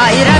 आई राजा उद्या